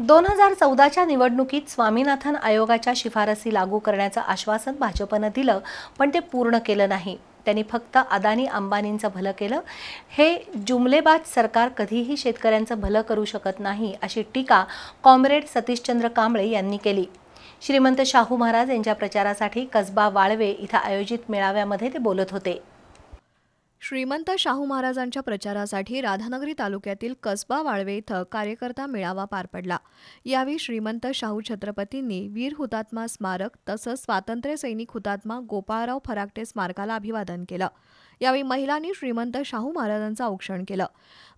दोन हजार चौदाच्या निवडणुकीत स्वामीनाथन आयोगाच्या शिफारसी लागू करण्याचं आश्वासन भाजपनं दिलं पण ते पूर्ण केलं नाही. त्यांनी फक्त अदानी अंबानींचं भलं केलं. हे जुमलेबाज सरकार कधीही शेतकऱ्यांचं भलं करू शकत नाही अशी टीका कॉम्रेड सतीशचंद्र कांबळे यांनी केली. श्रीमंत शाहू महाराज यांच्या प्रचारासाठी कसबा वाळवे इथं आयोजित मेळाव्यामध्ये ते बोलत होते. श्रीमंत शाहू महाराजांच्या प्रचारासाठी राधानगरी तालुक्यातील कसबा वाळवे इथं कार्यकर्ता मेळावा पार पडला. यावेळी श्रीमंत शाहू छत्रपतींनी वीर हुतात्मा स्मारक तसंच स्वातंत्र्य सैनिक हुतात्मा गोपाळराव फराकटे स्मारकाला अभिवादन केलं. यावेळी महिलांनी श्रीमंत शाहू महाराजांचं औक्षण केलं.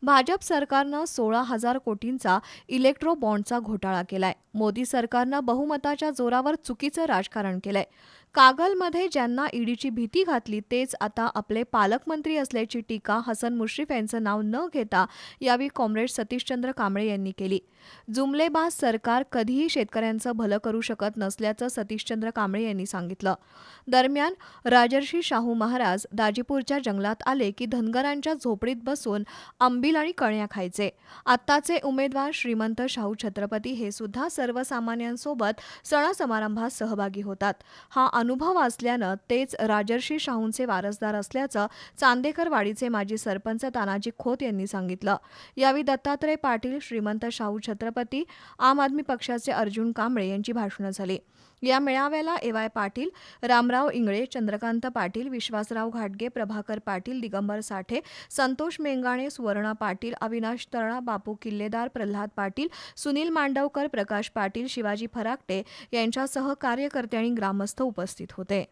भाजप सरकारनं सोळा हजार कोटींचा इलेक्ट्रो बॉन्डचा घोटाळा केलाय. मोदी सरकारनं बहुमताच्या जोरावर चुकीचं राजकारण केलंय. कागलमध्ये ज्यांना ईडीची भीती घातली तेच आता आपले पालकमंत्री असल्याची टीका हसन मुश्रीफ यांचं नाव न घेता यावेळी कॉम्रेड सतीशचंद्र कांबळे यांनी केली. जुमलेबाज सरकार कधीही शेतकऱ्यांचं भलं करू शकत नसल्याचं सतीशचंद्र कांबळे यांनी सांगितलं. दरम्यान राजर्षी शाहू महाराज दाजीपूरच्या जंगलात आले की धनगरांच्या झोपडीत बसून आंबील आणि कळ्या खायचे. आत्ताचे उमेदवार श्रीमंत शाहू छत्रपती हे सुद्धा सर्वसामान्यांसोबत सणासमारंभात सहभागी होतात. हा अनुभव असल्यानं तेच राजर्षी शाहूंचे वारसदार असल्याचं चांदेकर वाडीचे माजी सरपंच तानाजी खोत यांनी सांगितलं. यावेळी दत्तात्रय पाटील श्रीमंत शाहू छत्रपती आम आदमी पक्षाचे अर्जुन कांबळे यांची भाषणं झाली. या मेळाव्याला ए वाय पाटील रामराव इंगळे चंद्रकांत पाटील विश्वासराव घाटगे प्रभाकर पाटील दिगंबर साठे संतोष मेंगाणे सुवर्णा पाटील अविनाश तळा बापू किल्लेदार प्रल्हाद पाटील सुनील मांडवकर प्रकाश पाटील शिवाजी फराकटे यांच्यासह कार्यकर्ते आणि ग्रामस्थ उपस्थित होते